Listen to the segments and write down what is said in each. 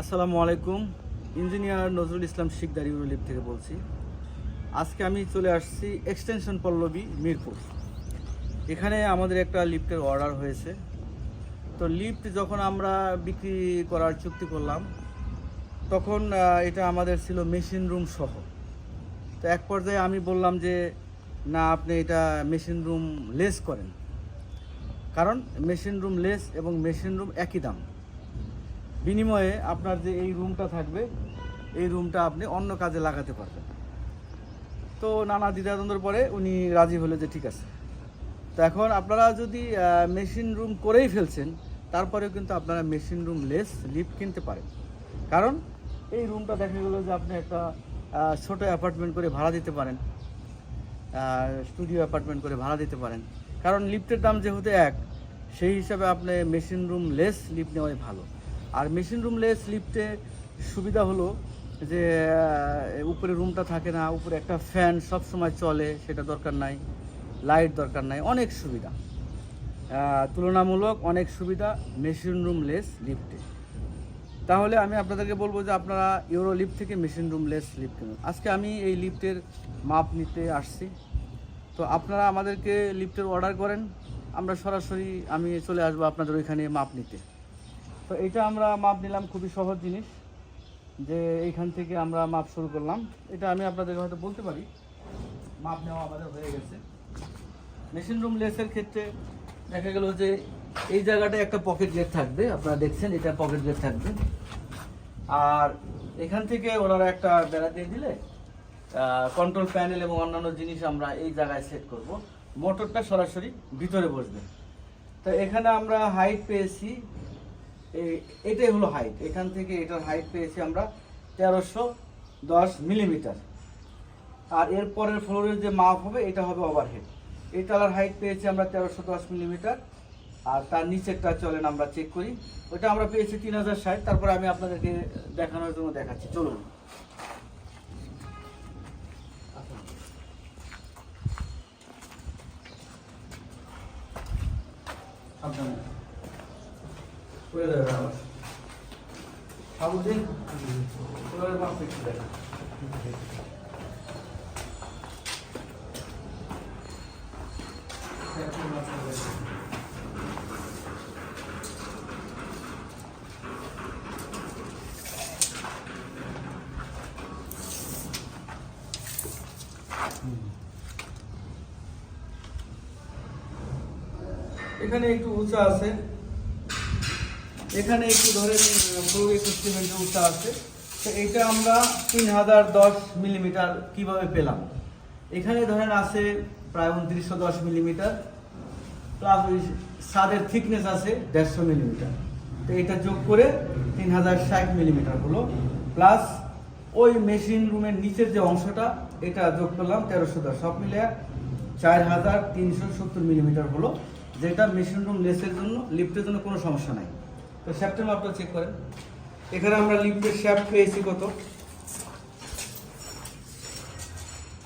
আসসালামু আলাইকুম। ইঞ্জিনিয়ার নজরুল ইসলাম শিকদার ইউরোলিপ থেকে বলছি। আজকে আমি চলে আসছি এক্সটেনশন পল্লবী মিরপুর। এখানে আমাদের একটা লিফটের অর্ডার হয়েছে। তো লিফট যখন আমরা বিক্রি করার চুক্তি করলাম, তখন এটা আমাদের ছিল মেশিন রুম সহ। তো এক পর্যায়ে আমি বললাম যে, না, আপনি এটা মেশিন রুম লেস করেন। কারণ মেশিন রুম লেস এবং মেশিন রুম একই দাম। বিনিময়ে আপনার যে এই রুমটা থাকবে, এই রুমটা আপনি অন্য কাজে লাগাতে পারবেন। তো নানা দ্বিধাদ্বন্দ্বের পরে উনি রাজি হলো যে ঠিক আছে। তো এখন আপনারা যদি মেশিন রুম করেই ফেলছেন, তারপরেও কিন্তু আপনারা মেশিন রুম লেস লিফট কিনতে পারেন। কারণ এই রুমটা দেখা গেলো যে আপনি একটা ছোট অ্যাপার্টমেন্ট করে ভাড়া দিতে পারেন। স্টুডিও অ্যাপার্টমেন্ট করে ভাড়া দিতে পারেন। কারণ লিফটের দাম যেহেতু এক, সেই হিসাবে আপনি মেশিন রুম লেস লিফট নেওয়াই ভালো। আর মেশিন রুম লেস লিফটে সুবিধা হলো যে উপরে রুমটা থাকে না, উপরে একটা ফ্যান সব সময় চলে, সেটা দরকার নাই, লাইট দরকার নাই, অনেক সুবিধা। তুলনামূলক অনেক সুবিধা মেশিন রুম লেস লিফটে তাহলে আমি আপনাদেরকে বলব যে, আপনারা ইউরো লিফট থেকে মেশিন রুম লেস লিফট কিনুন। আজকে আমি এই লিফটের মাপ নিতে আসছি। তো আপনারা আমাদেরকে লিফটের অর্ডার করেন, আমরা সরাসরি আমি চলে আসব আপনাদের ওইখানে মাপ নিতে। তো এটা আমরা মাপ নিলাম, খুবই সহজ জিনিস যে এইখান থেকে আমরা মাপ শুরু করলাম। এটা আমি আপনাদের হয়তো বলতে পারি, মাপ নেওয়া আমাদের হয়ে গেছে। মেশিন রুম লেসের ক্ষেত্রে দেখা গেল যে এই জায়গাটায় একটা পকেট গেট থাকবে, আপনারা দেখছেন এটা পকেট গেট থাকবে। আর এখান থেকে ওনারা একটা বেড়া দিয়ে দিলে কন্ট্রোল প্যানেল এবং অন্যান্য জিনিস আমরা এই জায়গায় সেট করব। মোটরটা সরাসরি ভিতরে বসবে। তো এখানে আমরা হাইট পেয়েছি এটাই হলো হাইট এখান থেকে এটার হাইট পেয়েছি আমরা তেরোশো দশ মিলিমিটার আর এর পরের ফ্লোরের যে মাপ হবে, এটা হবে ওভারহেড এই তালার হাইট পেয়েছি আমরা তেরোশো দশ মিলিমিটার আর তার নিচেরটা চলেন আমরা চেক করি। ওটা আমরা পেয়েছি তিন হাজার ষাট। তারপরে আমি আপনাদেরকে দেখানোর জন্য দেখাচ্ছি। চলুন। সাবধানে। পড়ে যাবে আবার। সাবুদ্দিন, ফ্লোরের মাপ একটু দেখা। এখানে একটু উঁচা আছে এখানে একটু ধরেন সিমেন্টের উঁচা আছে। তো এটা আমরা তিন হাজার দশ মিলিমিটার কীভাবে পেলাম? এখানে ধরেন আছে প্রায় উনত্রিশশো দশ মিলিমিটার প্লাস ওই ছাদের থিকনেস আছে দেড়শো মিলিমিটার। তো এটা যোগ করে তিন হাজার ষাট মিলিমিটার হলো। প্লাস ওই মেশিন রুমের নিচের যে অংশটা, এটা যোগ করলাম তেরোশো দশ। সব মিলে চার হাজার তিনশো সত্তর মিলিমিটার হলো, যেটা মেশিন রুম লেসের জন্য লিফটের জন্য কোনো সমস্যা নাই। তো শ্যাফটের মাপটা চেক করেন। এখানে আমরা লিফটের শ্যাফট পেয়েছি কত?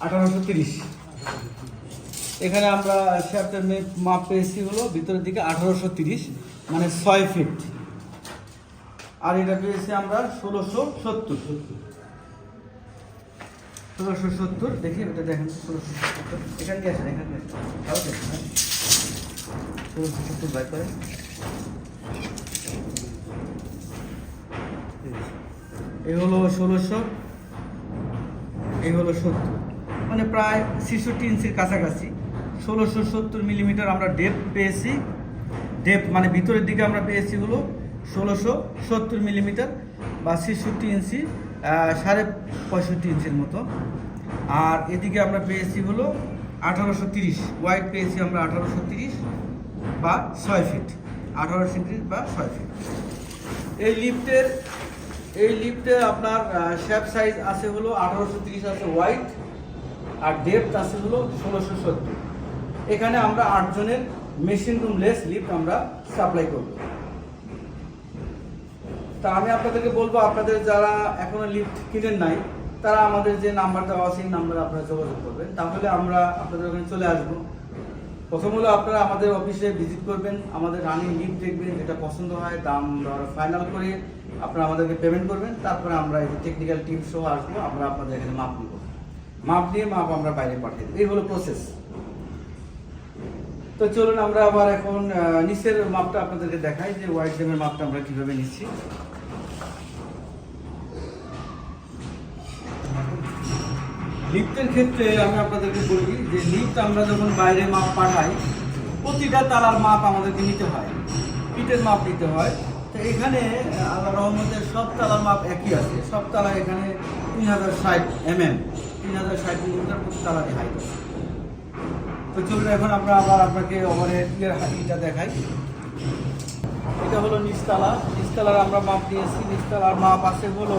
আঠারোশো তিরিশ। এখানে আমরা শ্যাফটের মাপ পেয়েছি হলো ভিতরের দিকে আঠারোশো তিরিশ মানে ছয় ফিট। আর এটা পেয়েছি আমরা ষোলোশো সত্তর। ষোলোশো সত্তর, দেখি এটা দেখেন ষোলোশো সত্তর। এখান দিয়ে আসেন, এখান দিয়ে হ্যাঁ। ষোলোশো সত্তর বাই করেন। এই হলো ষোলোশো এই হলো সত্তর। মানে প্রায় ছেষট্টি ইঞ্চির কাছাকাছি। ষোলোশো সত্তর মিলিমিটার আমরা ডেপ পেয়েছি। ডেপ মানে ভিতরের দিকে আমরা পেয়েছি হলো ষোলোশো সত্তর মিলিমিটার বা ছেষট্টি ইঞ্চি সাড়ে পঁয়ষট্টি ইঞ্চির মতো। আর এদিকে আমরা পেয়েছি হলো আঠারোশো তিরিশ। ওয়াইড পেয়েছি আমরা আঠারোশো তিরিশ বা ছয় ফিট আঠারোশো তিরিশ বা ছয় ফিট এই লিফটের এই লিফটে আপনার শ্যাপ সাইজ আছে হলো আঠারোশো তিরিশ, আছে হোয়াইট আর ডেপথ আছে হলো ষোলোশো সত্তর। এখানে আমরা আটজনের মেশিন রুম লেস লিফট আমরা সাপ্লাই করব। তা আমি আপনাদেরকে বলব, আপনাদের যারা এখনও লিফট কিনেন নাই, তারা আমাদের যে নাম্বার দেওয়া আছে, এই নাম্বারে আপনারা যোগাযোগ করবেন। তাহলে আমরা আপনাদের ওখানে চলে আসব। প্রথম হলো আপনারা আমাদের অফিসে ভিজিট করবেন, আমাদের রানিং লিফট দেখবেন, যেটা পছন্দ হয়, দাম ফাইনাল করে আপনারা আমাদেরকে পেমেন্ট করবেন, তারপরে আমরা এই টেকনিক্যাল টিম সহ আসব, আমরা আপনাদের এখানে মাপ নিব। মাপ নিয়ে মাপ আমরা বাইরে পাঠিয়ে দেবো। এই হলো প্রসেস তো চলুন আমরা আবার এখন নিচের মাপটা আপনাদেরকে দেখাই যে ওয়াইড ড্যামের মাপটা আমরা কীভাবে নিচ্ছি। লিফটের ক্ষেত্রে আমি আপনাদেরকে বলি যে লিফট আমরা যখন বাইরে মাপ পাঠাই, প্রতিটা তালার মাপ আমাদেরকে নিতে হয়। পিঠের মাপ নিতে হয়। তো এখানে আল্লাহ রহমতের সব তালার মাপ একই আছে। সব তালা এখানে তিন হাজার ষাট এম এম তিন হাজার ষাট মিলিমিটার প্রতি তালাতে হাইট তো চলুন এখন আমরা আবার আপনাকে ওভারের ইয়ের হাইটটা দেখাই। এটা হলো নিচতলা। নিচতলার আমরা মাপ দিয়েছি, নিচতলার মাপ আছে হলো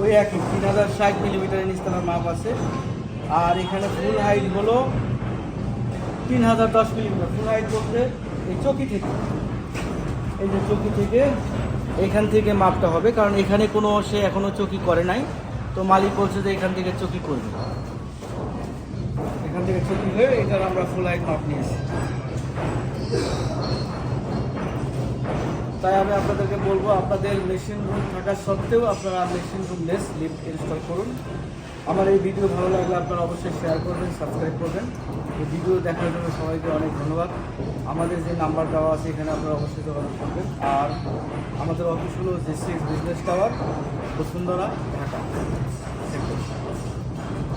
ওই একই, তিন হাজার ষাট মিলিমিটারের নিচতলার মাপ আছে। আর এখানে ফুল হাইট হলো তিন হাজার দশ মিলিমিটার। ফুল হাইট বলতে এই চকি থেকে। এই যে চকি থেকে এখান থেকে মাপটা হবে, কারণ এখানে কোনো সে এখনও চকি করে নাই। তো মালিক বলছে যে এখান থেকে চকি করবে এখান থেকে চকি হয়ে এটার আমরা ফুল হাইট মাপ নিয়েছি। তাই আমি আপনাদেরকে বলব, আপনাদের মেশিন রুম থাকা সত্ত্বেও আপনারা machine room less lift install করুন। আমার এই ভিডিও ভালো লাগলে আপনারা অবশ্যই শেয়ার করবেন সাবস্ক্রাইব করবেন। এই ভিডিও দেখার জন্য সবাইকে অনেক ধন্যবাদ। আমাদের যে নাম্বার দেওয়া আছে, এখানে আপনারা অবশ্যই যোগাযোগ করবেন। আর আমাদের অফিস হলো JC business tower Bashundhara, Dhaka.